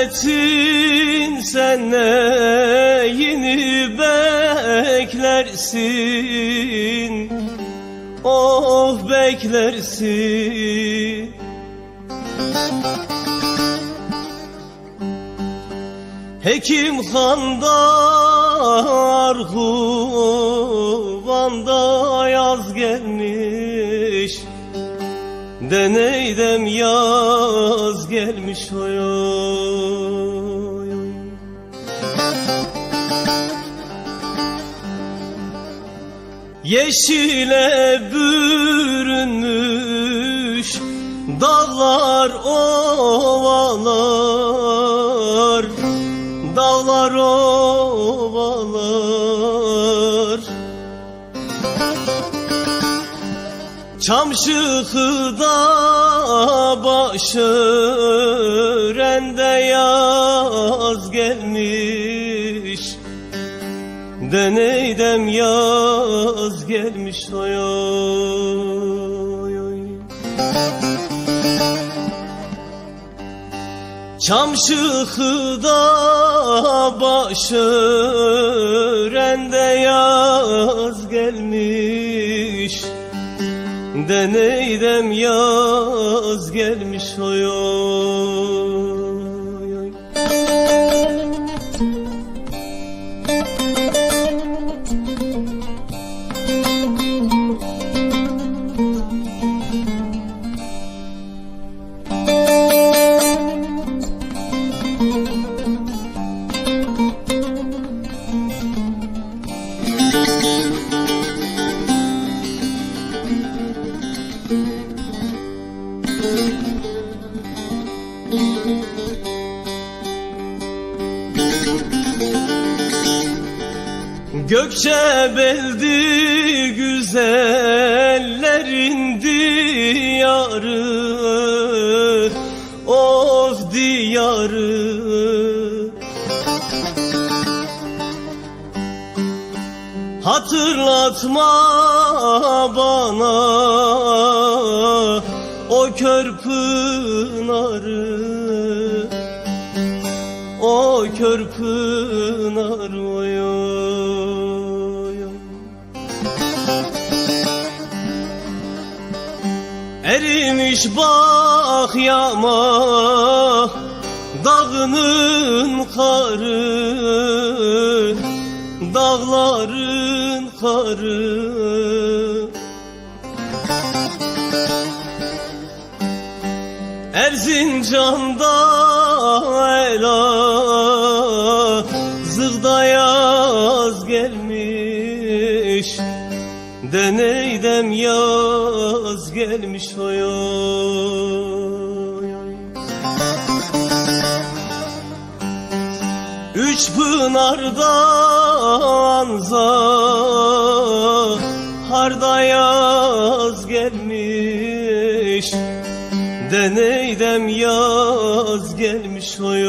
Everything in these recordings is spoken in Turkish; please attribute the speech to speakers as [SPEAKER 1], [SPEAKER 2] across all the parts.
[SPEAKER 1] Gurbetin sen neyini beklersin. Oh beklersin. Hekim Han'da Arhuvan'da yaz gelmiş. Deneydem yaz gelmiş oy oy Yeşile bürünmüş dağlar ovalar. Dağlar ovalar. Çamşıkıda başörende yaz gelmiş Deneydem yaz gelmiş oy oy oy. Çamşıkıda başörende yaz gelmiş. Deneydem yaz gelmiş oy oy Gökçe beldi güzellerin diyarı Of diyarı. Hatırlatma bana o kör pınarı kör pınar oy oy. Erimiş bak yama Dağının karı Dağların karı Erzincan'da Üç pınarda anza Harda yaz gelmiş. Deneydem yaz gelmiş oy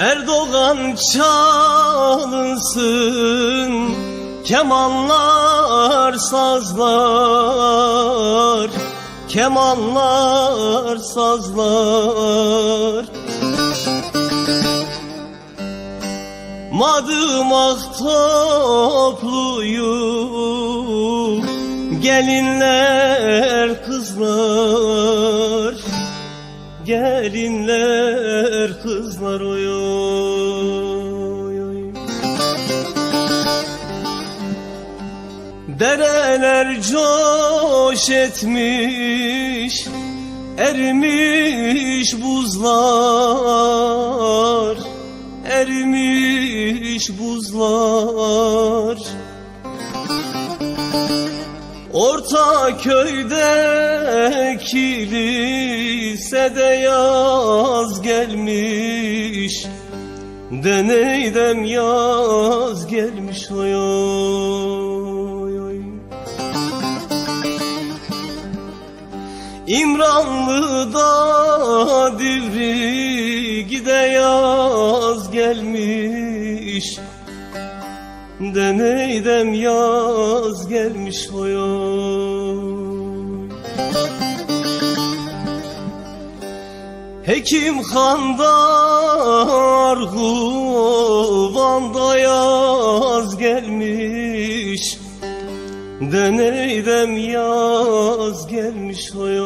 [SPEAKER 1] Erdoğan çalınsın Kemanlar, sazlar Kemanlar, sazlar. Madımak topluyu Gelinler, kızlar Gelinler, kızlar oy Dereler coş etmiş Erimiş buzlar Erimiş buzlar. Orta köyde kilisede yaz gelmiş Deneydem yaz gelmiş oy İmranlı'da divri gide yaz gelmiş. Deneydem yaz gelmiş oy oy. Hekim Han'da Arguvan'da yaz gelmiş Deneydem yaz gelmiş oy